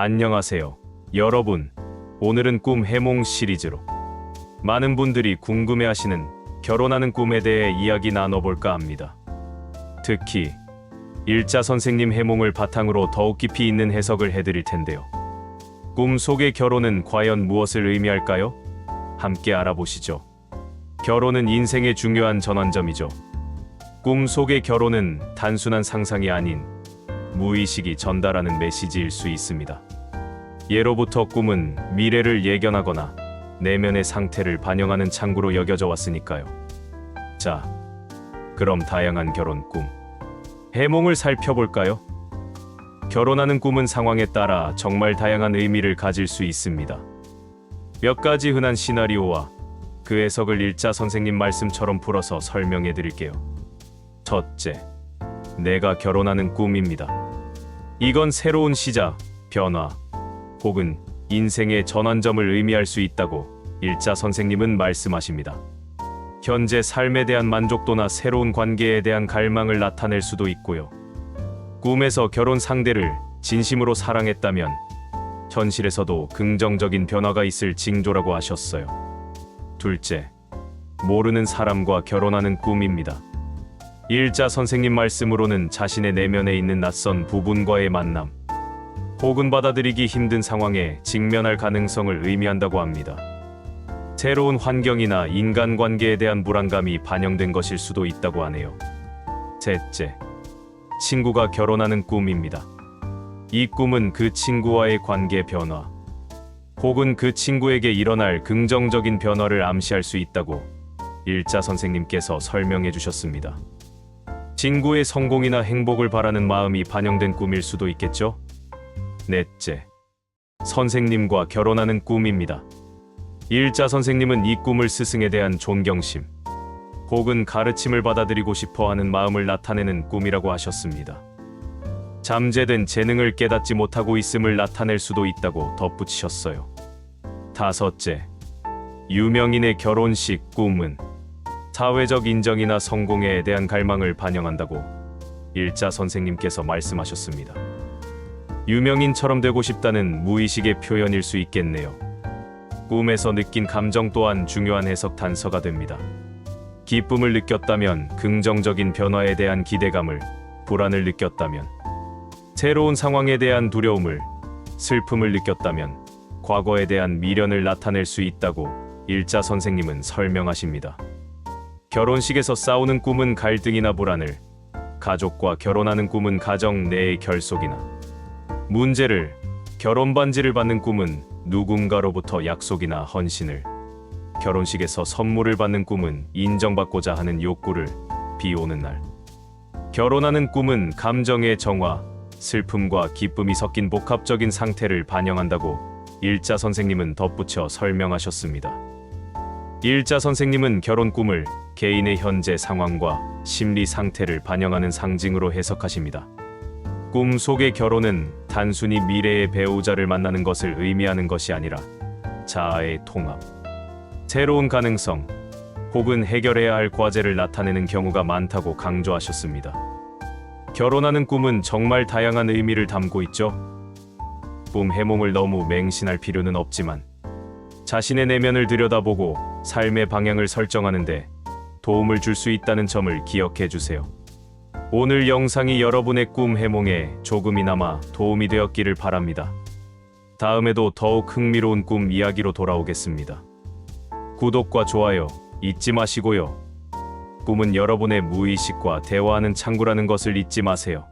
안녕하세요. 여러분, 오늘은 꿈 해몽 시리즈로 많은 분들이 궁금해하시는 결혼하는 꿈에 대해 이야기 나눠볼까 합니다. 특히 일자 선생님 해몽을 바탕으로 더욱 깊이 있는 해석을 해드릴 텐데요. 꿈 속의 결혼은 과연 무엇을 의미할까요? 함께 알아보시죠. 결혼은 인생의 중요한 전환점이죠. 꿈 속의 결혼은 단순한 상상이 아닌 무의식이 전달하는 메시지일 수 있습니다. 예로부터 꿈은 미래를 예견하거나 내면의 상태를 반영하는 창구로 여겨져 왔으니까요. 자, 그럼 다양한 결혼 꿈, 해몽을 살펴볼까요? 결혼하는 꿈은 상황에 따라 정말 다양한 의미를 가질 수 있습니다. 몇 가지 흔한 시나리오와 그 해석을 일자 선생님 말씀처럼 풀어서 설명해 드릴게요. 첫째, 내가 결혼하는 꿈입니다. 이건 새로운 시작, 변화, 혹은 인생의 전환점을 의미할 수 있다고 일자 선생님은 말씀하십니다. 현재 삶에 대한 만족도나 새로운 관계에 대한 갈망을 나타낼 수도 있고요. 꿈에서 결혼 상대를 진심으로 사랑했다면 현실에서도 긍정적인 변화가 있을 징조라고 하셨어요. 둘째, 모르는 사람과 결혼하는 꿈입니다. 일자 선생님 말씀으로는 자신의 내면에 있는 낯선 부분과의 만남, 혹은 받아들이기 힘든 상황에 직면할 가능성을 의미한다고 합니다. 새로운 환경이나 인간관계에 대한 불안감이 반영된 것일 수도 있다고 하네요. 셋째, 친구가 결혼하는 꿈입니다. 이 꿈은 그 친구와의 관계 변화, 혹은 그 친구에게 일어날 긍정적인 변화를 암시할 수 있다고 일자 선생님께서 설명해 주셨습니다. 친구의 성공이나 행복을 바라는 마음이 반영된 꿈일 수도 있겠죠? 넷째, 선생님과 결혼하는 꿈입니다. 일자 선생님은 이 꿈을 스승에 대한 존경심, 혹은 가르침을 받아들이고 싶어 하는 마음을 나타내는 꿈이라고 하셨습니다. 잠재된 재능을 깨닫지 못하고 있음을 나타낼 수도 있다고 덧붙이셨어요. 다섯째, 유명인의 결혼식 꿈은 사회적 인정이나 성공에 대한 갈망을 반영한다고 일자 선생님께서 말씀하셨습니다. 유명인처럼 되고 싶다는 무의식의 표현일 수 있겠네요. 꿈에서 느낀 감정 또한 중요한 해석 단서가 됩니다. 기쁨을 느꼈다면 긍정적인 변화에 대한 기대감을, 불안을 느꼈다면, 새로운 상황에 대한 두려움을, 슬픔을 느꼈다면, 과거에 대한 미련을 나타낼 수 있다고 일자 선생님은 설명하십니다. 결혼식에서 싸우는 꿈은 갈등이나 불안을, 가족과 결혼하는 꿈은 가정 내의 결속이나, 문제를, 결혼 반지를 받는 꿈은 누군가로부터 약속이나 헌신을, 결혼식에서 선물을 받는 꿈은 인정받고자 하는 욕구를 비오는 날. 결혼하는 꿈은 감정의 정화, 슬픔과 기쁨이 섞인 복합적인 상태를 반영한다고 일자 선생님은 덧붙여 설명하셨습니다. 일자 선생님은 결혼 꿈을 개인의 현재 상황과 심리 상태를 반영하는 상징으로 해석하십니다. 꿈 속의 결혼은 단순히 미래의 배우자를 만나는 것을 의미하는 것이 아니라 자아의 통합, 새로운 가능성, 혹은 해결해야 할 과제를 나타내는 경우가 많다고 강조하셨습니다. 결혼하는 꿈은 정말 다양한 의미를 담고 있죠. 꿈 해몽을 너무 맹신할 필요는 없지만 자신의 내면을 들여다보고 삶의 방향을 설정하는데 도움을 줄 수 있다는 점을 기억해 주세요. 오늘 영상이 여러분의 꿈 해몽에 조금이나마 도움이 되었기를 바랍니다. 다음에도 더욱 흥미로운 꿈 이야기로 돌아오겠습니다. 구독과 좋아요 잊지 마시고요. 꿈은 여러분의 무의식과 대화하는 창구라는 것을 잊지 마세요.